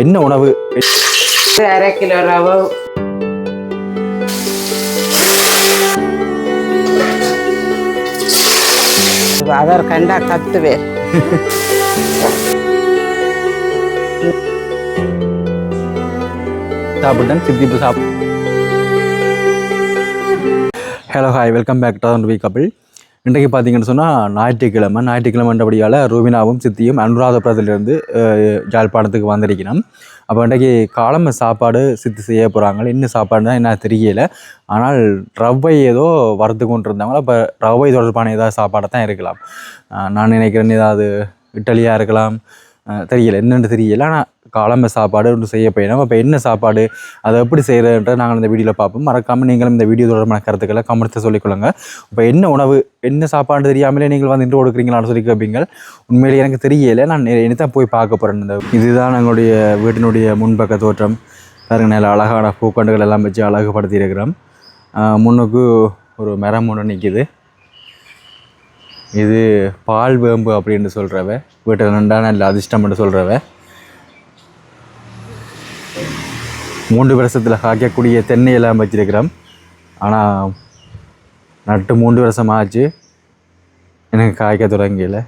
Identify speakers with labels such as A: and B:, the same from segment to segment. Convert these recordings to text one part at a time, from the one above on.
A: என்ன உணவு?
B: அரை கிலோ ரவை. அவர் கண்டா கத்துவேன்.
A: சாப்பிட்டேன் சித்திப்பு சாப் hello hi welcome back to V couple இன்றைக்கு பார்த்தீங்கன்னு சொன்னால் ஞாயிற்றுக்கிழமை. ஞாயிற்றுக்கிழமைன்றபடியால் ரூபினாவும் சித்தியும் அனுராதபுரத்திலிருந்து ஜாழ்ப்பாணத்துக்கு வந்திருக்கணும் அப்போ இன்றைக்கு காலம்பு சாப்பாடு சித்தி செய்ய போகிறாங்க என்ன சாப்பாடுனா என்ன தெரியல. ஆனால் ரவை ஏதோ வறுத்து கொண்டு இருந்தாங்களோ அப்போ ரவை தொடர்பான ஏதாவது சாப்பாடை தான் இருக்கலாம். நான் நினைக்கிறேன் ஏதாவது இட்டலியாக இருக்கலாம். தெரியல. என்னென்னு தெரியல. ஆனால் காலம்பு சாப்பாடு ஒன்று செய்ய போயிடும். அப்போ என்ன சாப்பாடு? அதை எப்படி செய்கிறன்ற நாங்கள் இந்த வீடியோவில் பார்ப்போம். மறக்காமல் நீங்களும் இந்த வீடியோ தொடர்பான கருத்துக்களை கமெண்ட்ஸில் சொல்லிக்கொள்ளுங்க. இப்போ என்ன உணவு என்ன சாப்பாடு தெரியாமலே நீங்கள் வந்து இன்று கொடுக்குறீங்களான்னு சொல்லி கேட்பீங்க உண்மையிலேயே எனக்கு தெரியலை. நான் இனி தான் போய் பார்க்க போகிறேன் இந்த இதுதான் எங்களுடைய வீட்டினுடைய முன்பக்க தோற்றம். பாருங்க நல்ல அழகான பூக்கண்டுகள் எல்லாம் வச்சு அழகுபடுத்தி இருக்கிறோம். முன்னுக்கு ஒரு மரம் ஒன்று நிற்கிது இது பால் வேம்பு அப்படின்னு சொல்கிறவ வீட்டில் நண்டான நல்ல அதிர்ஷ்டம்னு சொல்கிறவ மூன்று வருஷத்தில் காய்க்கக்கூடிய தென்னை எல்லாம் வச்சிருக்கிறோம் ஆனால் நட்டு மூன்று வருஷம் ஆச்சு. எனக்கு காய்க்க தொடங்கல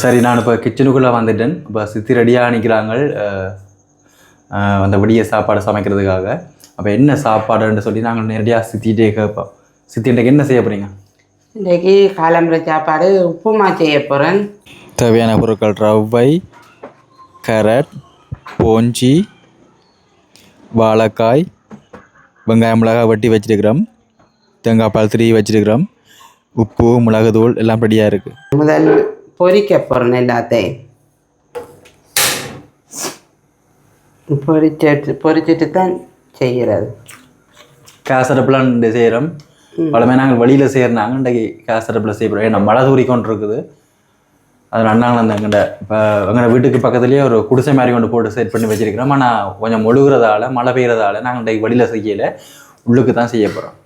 A: சரி நான் இப்போ கிச்சனுக்குள்ளே வந்துட்டேன். இப்போ சித்தி ரெடியாக நிற்கிறாங்க அந்த விடிய சாப்பாடு சமைக்கிறதுக்காக. அப்போ என்ன சாப்பாடுன்னு சொல்லி நாங்கள் நேரடியாக சித்திகிட்டே கேட்போம். சித்தின்றைக்கு என்ன செய்ய போகிறீங்க
B: இன்றைக்கு காலம்புற சாப்பாடு உப்புமா செய்ய போகிறேன்
A: தேவையான பொருட்கள் ரவை கேரட் போஞ்சி வாழைக்காய் வெங்காயம் மிளகாய் வெட்டி வச்சிருக்கிறோம். தேங்காய் பால் திரி வச்சிருக்கிறோம். உப்பு மிளகுத்தூள் எல்லாம் ரெடியாக இருக்குது
B: முதல் பொரிக்க போகிறேன் எல்லாத்தையும். பொரிச்சிட்டு பொரிச்சிட்டு தான் செய்கிறது
A: கேசரப்புலாம் செய்கிறோம் பழமே நாங்கள் வெளியில் செய்கிறனாங்க இன்றைக்கு கேசரப்பில் செய்ய போகிறோம் ஏன்னா மழை தூரி கொண்டு இருக்குது அது நன்னாங்க அந்த எங்கள்ட இப்போ எங்கள் வீட்டுக்கு பக்கத்துலேயே ஒரு குடிசை மாதிரி கொண்டு போட்டு செட் பண்ணி வச்சிருக்கிறோம். ஆனால் கொஞ்சம் ஒழுகுறதால மழை பெய்யறதால நாங்கள் இன்றைக்கு வெளியில் செய்யலை. உள்ளுக்கு தான் செய்ய போகிறோம்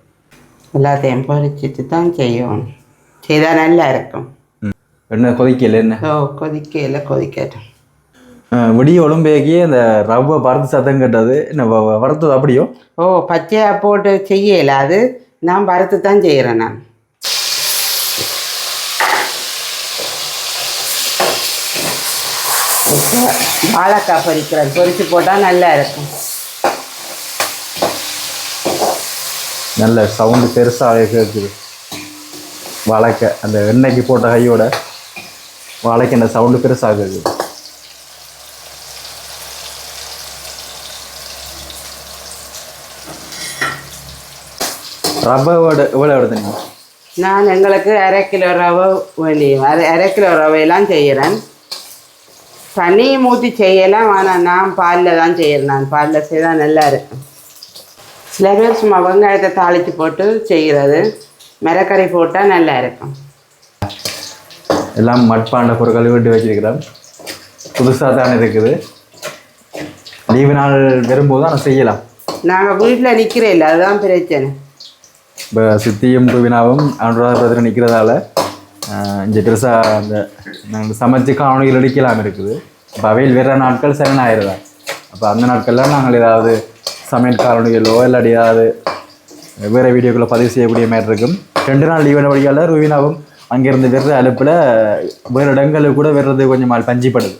B: எல்லாத்தையும் பொரிச்சிட்டு தான் செய்யணும் செய்தால் நல்லா இருக்கும்.
A: என்ன கொதிக்கல என்ன?
B: ஓ கொதிக்கல கொதிக்கட்டும்.
A: விடிய ஒழும்பேக்கி அந்த ரவ்வை பருத்து சத்தம் கேட்டது. என்ன வறுத்தது அப்படியோ?
B: ஓ பச்சையாக போட்டு செய்யல. அது நான் வறுத்து தான் செய்கிறேன் நான். இப்போ வாழைக்காய் பொரிக்கிறேன். பொரிச்சு போட்டால் நல்லா இருக்கும்.
A: நல்ல சவுண்டு பெருசாக கேட்குது வாழைக்க அந்த எண்ணெய்க்கு போட்ட கையோட வாழைக்கு அந்த சவுண்டு பெருசாக கேட்குது ரவ்வோட எவ்வளோ எடுத்தீங்க
B: நான் எங்களுக்கு அரை கிலோ ரவை வேண்டிய அரை அரை கிலோ ரவையெல்லாம் செய்கிறேன் தண்ணியும் ஊற்றி செய்யலாம் ஆனால் நான் பாலில் தான் செய்கிறேன் நான் பாலில் செய்தால் நல்லா இருக்கும். சில பேர் சும்மா வெங்காயத்தை தாளித்து போட்டு செய்கிறது. மிரக்கறி போட்டால் நல்லா இருக்கும்.
A: எல்லாம் மட்பாண்ட பொருட்கள் வீட்டு வச்சிருக்கிறோம். புதுசாக தானே இருக்குது. லீவு நாள் வரும்போது தான் செய்யலாம்.
B: நாங்கள் வீட்டில் நிற்கிறே இல்லை அதுதான் பிரச்சனை.
A: இப்போ சித்தியும் குவினாவும் அனுராதபுரத்தில் நிற்கிறதால இங்கே பெருசாக அந்த நாங்கள் சமைச்சு காணொலிகள் அடிக்கலாம் இருக்குது. இப்போ அவையில் வேறு நாட்கள் செவன் ஆயிடுதா அப்போ அந்த நாட்கள்லாம் நாங்கள் ஏதாவது சமையல் காணொலிகளோ இல்லாட்டி ஏதாவது வேறு வீடியோக்களை பதிவு செய்யக்கூடிய மாதிரி இருக்கும். ரெண்டு நாள் லீவ் வழியால் ருவினாவும் அங்கேருந்து வெறுற அலுப்பில் வேறு இடங்களுக்கு கூட வெறுறது கொஞ்சம் பஞ்சிப்படுது.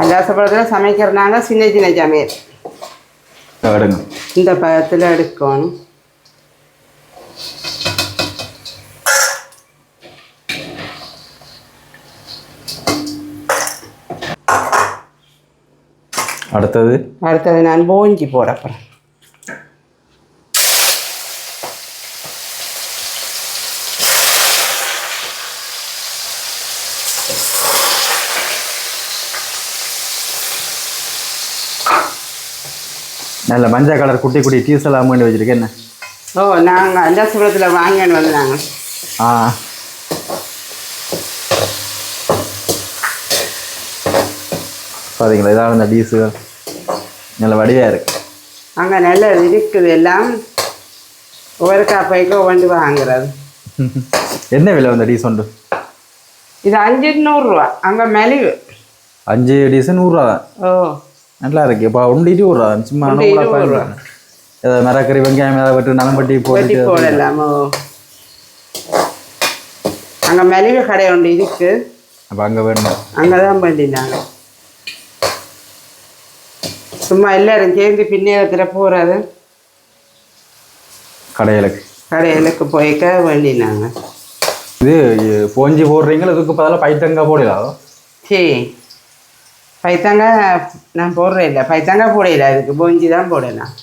B: அல்லாசப்படத்தில் சமைக்கிறனாங்க சின்ன சின்ன சமையல்
A: எடுங்க
B: இந்த பழத்தில் எடுக்கணும்
A: அடுத்தது
B: அடுத்தது நான் போஞ்சி போட
A: நல்ல மஞ்சள் கலர் குட்டி குட்டி டீஸ் எல்லாம் வேண்டி வச்சிருக்கேன். என்ன?
B: ஓ நாங்கள் அல்லாசப்படத்தில் வாங்கின்னு வந்து நாங்கள்
A: ஆ. பார்த்தீங்களா இதான் இந்த டீஸுகள் நல்ல வடிவாக இருக்கு.
B: அங்கே நல்ல இருக்குது எல்லாம். ஒவ்வொரு காப்பைக்கு ஒவ்வொன்று வாங்குறது.
A: என்ன விலை வந்து டீசொண்டு
B: இது அஞ்சு நூறுரூவா. அங்கே மலிவு.
A: அஞ்சு டீசன் நூறுரூவா தான்.
B: ஓ.
A: நல்லா இருக்கு இப்போ ரூபா தான். சும்மா. ஏதாவது மரக்கறி வெங்காயம் ஏதாவது வெட்டு நலம்பட்டி போட்டு
B: போடலாம்? அங்கே மலிவு கடை ஒன்று இருக்கு.
A: அப்போ அங்கே வேணும்?
B: அங்கே தான் பண்ணினாங்க சும்மா எல்லாரும் சேர்ந்து பின்னேரத்தில் போகிறது
A: கடைகளுக்கு
B: கடைகளுக்கு போய்க்க வேண்டினாங்க
A: இது போஞ்சி போடுறீங்களா? இதுக்கு பதிலாக பைத்தங்காய் போடலாம்?
B: சரி பைத்தாங்காய் நான் போடுறேன் இல்லை. பைத்தாங்காய் போடையில அதுக்கு போஞ்சி தான் போடலாம்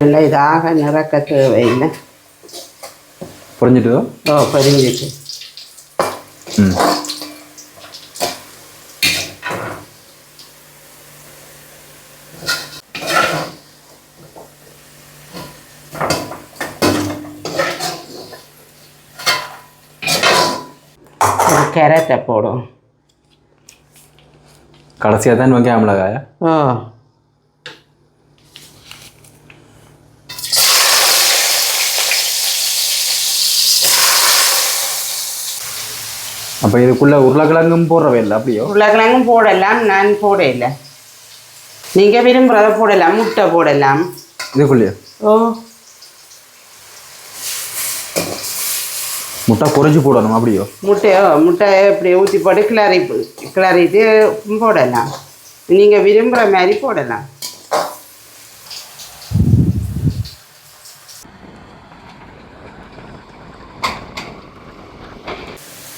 B: இல்லை இதாக நிறக்க தேவையில்லை.
A: புரிஞ்சுட்டு
B: ஓ பரிஞ்சிட்டு.
A: ம்.
B: கேரட்டை போடும்.
A: கடைசியாக தான் வெங்காயம் மிளகாயா
B: ஓ
A: அப்போ இதுக்குள்ளே உருளைக்கிழங்கும் போடுறவே இல்லை அப்படியோ?
B: உருளைக்கிழங்கும் போடலாம் நான் போடையில நீங்கள் விரும்புகிறத போடலாம் முட்டை போடலாம்.
A: இதுக்குள்ளேயோ?
B: ஓ.
A: முட்டை பொரிஞ்சு போடணும் அப்படியோ?
B: முட்டையோ? முட்டை இப்படி ஊற்றி போட்டு கிளறி கிளறிட்டு போடலாம். நீங்கள் விரும்புகிற மாதிரி போடலாம்.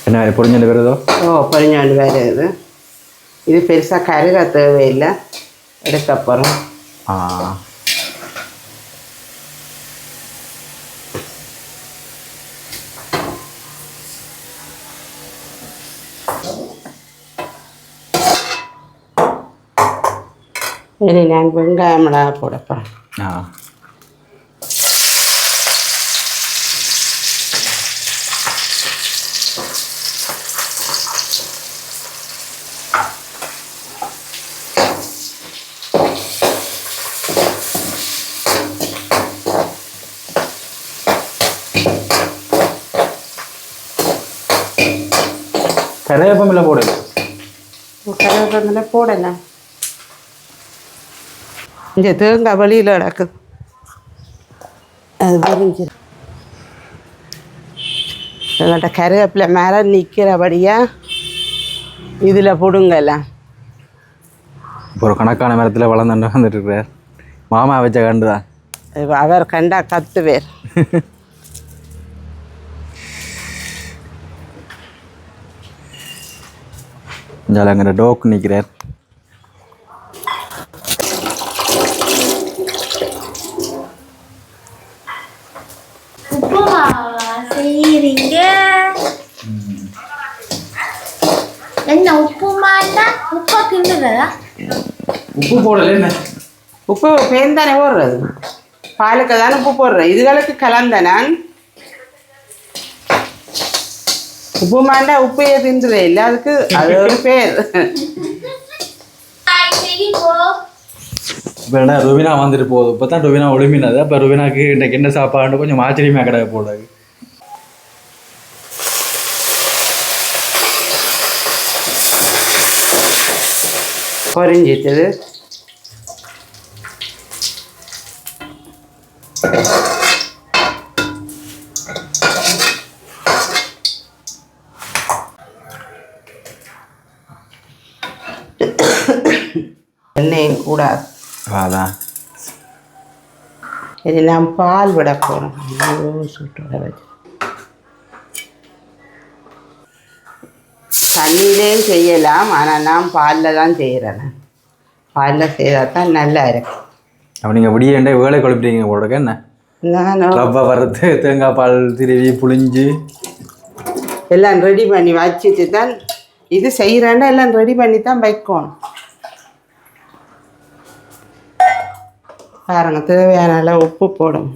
A: என்ன பொரிஞ்சு வருதோ
B: ஓ பொரிஞ்சாண்டு வேறு இது இது பெருசாக கருக தேவையில்லை. எடுக்க போகிறோம்
A: ஆ.
B: இனி நான் வெங்காயம் மிளகா போட போகிறேன்
A: ஆ கரையப்பமில்ல போடல
B: கருவேப்பிலை போடலாம் இங்கே தேங்காய் வழியில் கிடக்குது அது புரிஞ்சு எங்கள்கிட்ட கருவேப்பிலை மேலே நிற்கிறபடியா இதில் பிடுங்கலாம்
A: ஒரு கணக்கான மரத்தில் வளர்ந்து வந்துட்டு இருக்கிறார் மாமா வச்ச கண்டு தான்
B: இப்ப அவர் கண்டா கத்துவேர்.
A: ஜாலங்கிற டோக் நிற்கிறார்
C: உப்புமா செய்யறீங்க என்ன உப்புமான்னா உப்பை கிண்டுறதா?
A: உப்பு போடல என்ன?
B: உப்பு பேன் தானே போடுறது. பாலுக்கு தானே உப்பு போடுறேன் இதுகளுக்கு கலந்த நான் உப்பு மாண்டா உப்பையே தின்றுதே இல்லை. அதுக்கு அது ஒரு பேர்.
A: இப்போ என்ன ருவினா வந்துட்டு போகுது. இப்போ தான் ருவினா ஒளிமினது அப்போ ருவினாக்கு இன்றைக்கு என்ன சாப்பாடுன்னு கொஞ்சம் ஆச்சரியமாக கிடக்க போடாது
B: பொரிஞ்சிட்டது எண்ணெயும் கூடாது
A: அதான்
B: இனி நான் பால் விட போகிறோம் சுட்டு விட வச்சு தண்ணியிலையும் செய்யலாம். ஆனால் நான் பாலில் தான் செய்கிறேன் பாலில் செய்தால் தான் நல்லா இருக்கும்.
A: அப்போ நீங்கள் விடியண்டே வேலை குழப்பிட்டீங்க போடுறக்க என்ன? ரப்பா வறுத்து தேங்காய் பால் திருவி புளிஞ்சு
B: எல்லாம் ரெடி பண்ணி வச்சுட்டு தான் இது செய்கிறேன்னா எல்லாம் ரெடி பண்ணி தான் வைக்கணும். பாருங்க தேவையான அளவு உப்பு போடும்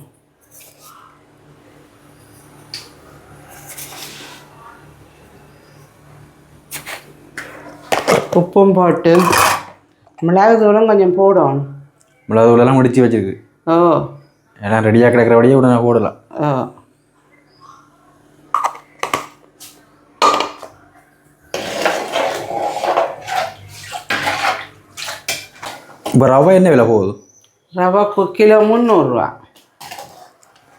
B: உப்பும் போட்டு மிளகு தூளும் கொஞ்சம் போடணும்
A: மிளகு தூளெல்லாம் முடிச்சு வச்சிருக்கு.
B: ஓ.
A: எல்லாம் ரெடியாக கிடக்கிறபடியே உடனே போடலாம்.
B: ஓ.
A: இப்போ ரவை என்ன விலை போகுது?
B: ரவை கிலோ முந்நூறுரூவா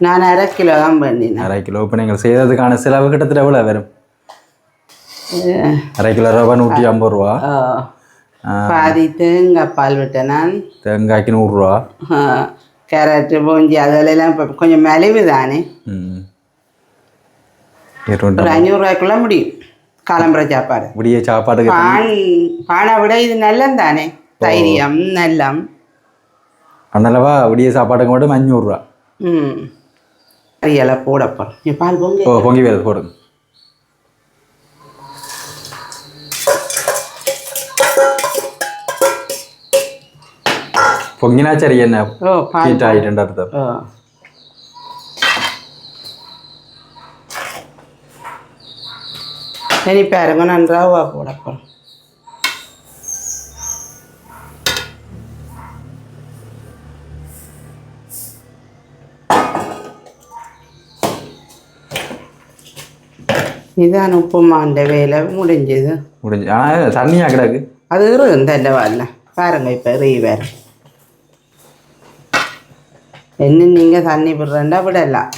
B: நான் அரை கிலோ தான் பண்ணினேன்
A: அரை கிலோ. இப்போ நீங்கள் செய்கிறதுக்கான செலவு கிட்டத்தட்ட எவ்வளோ வரும்? அரை கிலோ ரவை நூற்றி ஐம்பது ரூபா
B: பாதி தேங்காய் பால் விட்டேன் நான்
A: தேங்காய்க்கு நூறுரூவா
B: கேரட்டு பூஞ்சி அதெல்லாம் இப்போ கொஞ்சம் மலிவு தானே ஒரு அஞ்சூறுரூவாய்க்குள்ள முடியும் காலம்புற சாப்பாடு
A: முடிய சாப்பாட்டுக்கு
B: பான் பானை விட இது நல்லம் தானே தைரியம் நல்லம்
A: அண்ணளவா விடிய சாப்பாட்டுக்கு மட்டும் அஞ்சூறுரூவா
B: ம் கறியெல்லாம் போட போகிறோம் நீ பால் பொங்கி
A: ஓ பொங்கி வேறு போடுங்க பொங்கினா சரி என்ன
B: ஓ பால்
A: ஹீட் ஆகிட்டு அர்த்தம்
B: ஓ சரி பாருங்க நான் ரவா போட போகிறேன் இதான் உப்புமாண்ட வேலை முடிஞ்சது
A: முடிஞ்சு ஆனால் தண்ணியாக கிடக்கு
B: அது இருக்கும் இந்த வரல பாருங்க இப்போ ரீ என்ன நீங்கள் தண்ணி விடுறேன்டா விடலாம்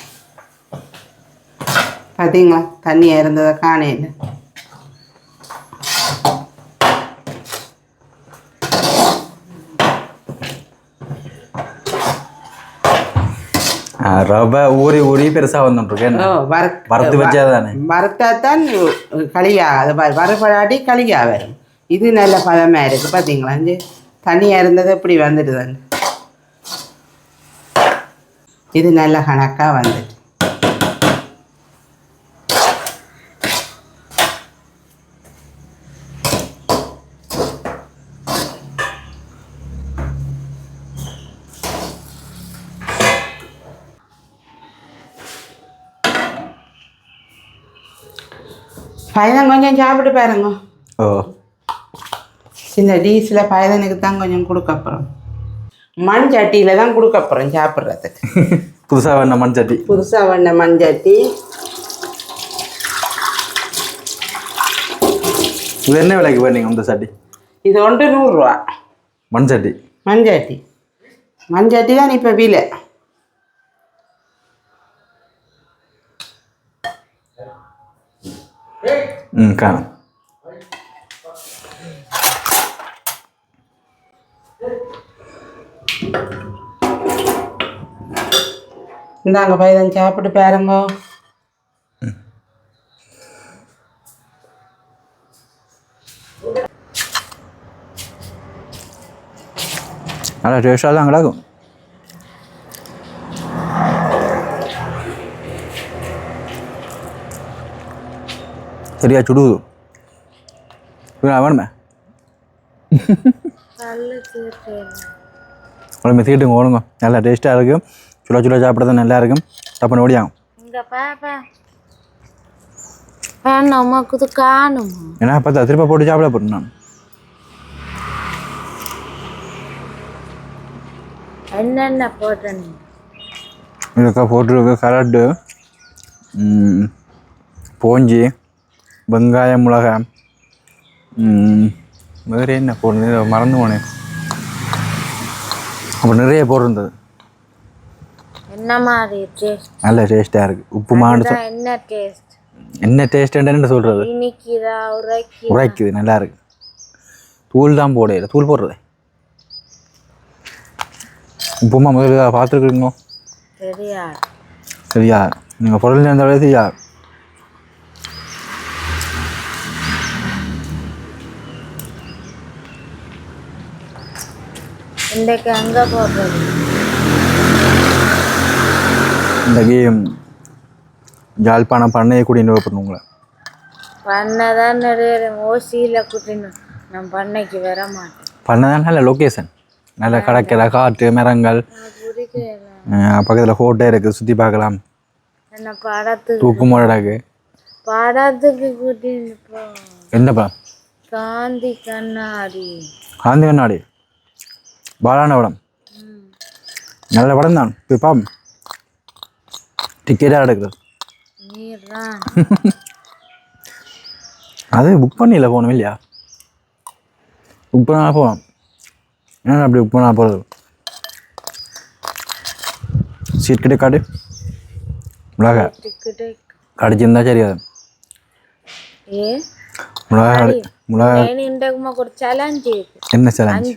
B: பார்த்தீங்களா தண்ணி இருந்ததை காணையில்
A: ரவை ஊறி ஊறி பெருசாக வந்துட்டுருக்கு
B: ஓ வறுத்து
A: வச்சா தானே
B: வறுத்தா தான் களியா அது வ- வறுபடாட்டி களியா வரும் இது நல்ல பதமாக இருக்குது பார்த்தீங்களா தண்ணியாக இருந்தது இப்படி வந்துடுதுங்க இது நல்ல கணக்காக வந்துட்டு. பயதம் கொஞ்சம் சாப்பிட்டு பாருங்க.
A: ஓ.
B: சின்ன டீஸில் பயதனுக்கு தான் கொஞ்சம் கொடுக்க மண் சட்டியில் தான் கொடுக்க போகிறோம் சாப்பிட்றதுக்கு.
A: புதுசாக வேணா மண் சட்டி
B: புதுசாக வந்த மண் சட்டி
A: இது என்ன விலைக்கு வேணுங்க இந்த சட்டி?
B: இது ஒன்று நூறுரூவா.
A: மண் சட்டி
B: மண் சட்டி மண் சட்டி தான் இப்போ விலை.
A: ம் காணும்.
B: இந்தாங்க பயதம் சாப்பிட்டு பாருங்க
A: நல்லா டேஸ்ட்டாக தான் கிடக்கும் சரியா சுடுது இவன் வேணுமே உடம்பு தீட்டுங்க ஓடுங்க நல்லா டேஸ்ட்டாக இருக்கும் சுட சுட சாப்பிட்றது நல்லா இருக்கும். தப்புன்னு ஓடியாகும்.
C: வேணாம் காணுமா?
A: ஏன்னா பார்த்தா திருப்ப போட்டு சாப்பிட போகிறேன் நான்.
C: என்னென்ன போட்ட நீ
A: இதுக்கா போட்டிருக்கு கரட்டு போஞ்சி வெங்காயம் மிளகாய் வேறு என்ன போடுறது மறந்து போனேன். அப்போ நிறைய போட்டிருந்தது.
C: என்ன மாதிரி டேஸ்ட்
A: நல்ல சொ-
C: என்ன டேஸ்ட்
A: என்ன டேஸ்ட்டுன்னு சொல்கிறது
C: இனிக்குதா உரைக்கு
A: உரைக்குது நல்லா இருக்கு. தூள் தான் போடையில தூள் போடுறது. உப்புமா முதல்ல பார்த்துருக்குறீங்களோ
C: சரியா
A: சரியா? நீங்கள் பொருள் இருந்தாலே சரியா?
C: இன்றைக்கு எங்க போடுறது
A: இன்றைக்கி யாழ்ப்பாணம் பண்ணையை கூட்டின்னு போய் உங்களை
C: பண்ணதான் ஓசியில் கூட்டின்னு நான் பண்ணைக்கு வர மாட்டேன்
A: பண்ணதான் நல்ல லொக்கேஷன் நல்ல கடற்கரை காற்று மரங்கள். பக்கத்தில் ஹோட்டல் இருக்குது சுற்றி பார்க்கலாம்.
C: படத்துக்கு
A: தூக்கு மோட இருக்கு
C: படத்துக்கு கூட்டின்னு போ.
A: என்ன படம்?
C: காந்தி கண்ணாடி.
A: காந்தி கண்ணாடி. பாலான படம் நல்ல படம் தான் போய் பாம் டிக்கெட்டாக
C: எடுக்கிறது.
A: அது புக் பண்ணியில போகணும் இல்லையா? புக் பண்ணால் போகலாம் ஏன்னா அப்படி புக் பண்ணால் போகிறது சீட் கிட்டே காட்டு. மிளக கடிச்சிருந்தா
C: சரியாது மிளகாய் மிளகாய்
A: என்ன சேலஞ்ச்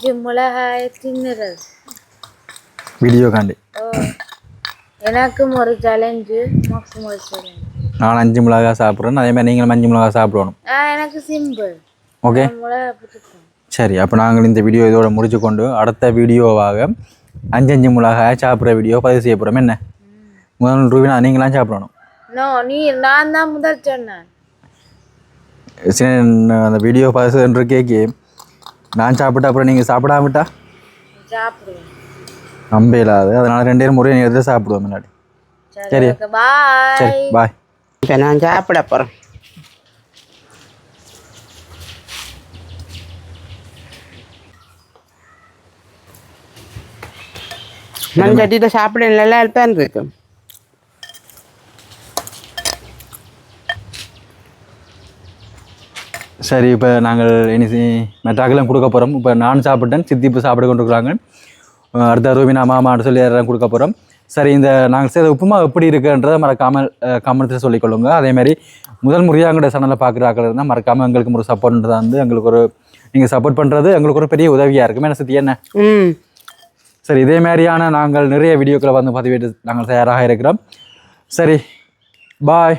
A: வீடியோ காண்டி.
C: எனக்கும் ஒரு சேலஞ்சு உனக்கும் ஒரு சேலஞ்சு
A: நான் அஞ்சு மிளகா சாப்பிட்றேன் அதே மாதிரி நீங்களும் அஞ்சு மிளகா சாப்பிடணும்.
C: எனக்கு சிம்பிள்
A: ஓகே
C: மிளகா
A: சரி அப்போ நாங்கள் இந்த வீடியோ இதோட முடிச்சு கொண்டு அடுத்த வீடியோவாக அஞ்சு அஞ்சு மிளகாய் சாப்பிட்ற வீடியோ பதிவு செய்ய போகிறோம் என்ன? முதல் ரூபினா நீங்களாம் சாப்பிடணும்.
C: நோ நீ நான் தான் முதல் சொன்னேன்.
A: சரி அந்த வீடியோ பதிவு கேக்கு நான் சாப்பிட்டா அப்புறம் நீங்கள் சாப்பிடாமட்டா
C: சாப்பிடுவேன்.
A: நம்ப இல்லாது அதனால் ரெண்டு பேரும் முறையை நேரத்தில் சாப்பிடுவோம் முன்னாடி.
C: சரி பாய்
A: சரி பாய்
B: இப்போ நான் சாப்பிட போகிறேன் மண் சட்டியில் சாப்பிட நல்லா இருப்பான் இருக்கு
A: சரி இப்போ நாங்கள் இனி மெட்டாக்கெல்லாம் கொடுக்க போகிறோம் இப்போ நான் சாப்பிட்டேன் சித்தி இப்போ சாப்பிட கொண்டு இருக்கிறாங்க அடுத்த ரூபினா மாமான்னு சொல்லி யாரும் கொடுக்க போகிறோம் சரி இந்த நாங்கள் செய்த உப்புமா எப்படி இருக்குன்றதை மறக்காமல் கமெண்ட்ஸில் சொல்லிக்கொள்ளுங்க. அதே மாதிரி முதல் முறையாக எங்களோட சேனலை பார்க்குறாக்கள் இருந்தால் மறக்காமல் எங்களுக்கு ஒரு சப்போர்ட்ன்றதை வந்து எங்களுக்கு ஒரு நீங்கள் சப்போர்ட் பண்ணுறது எங்களுக்கு ஒரு பெரிய உதவியாக இருக்கும். என்ன சித்தி என்ன?
B: ம்.
A: சரி இதே மாதிரியான நாங்கள் நிறைய வீடியோக்களை வந்து பதிவேற்று நாங்கள் தயாராக இருக்கிறோம். சரி பாய்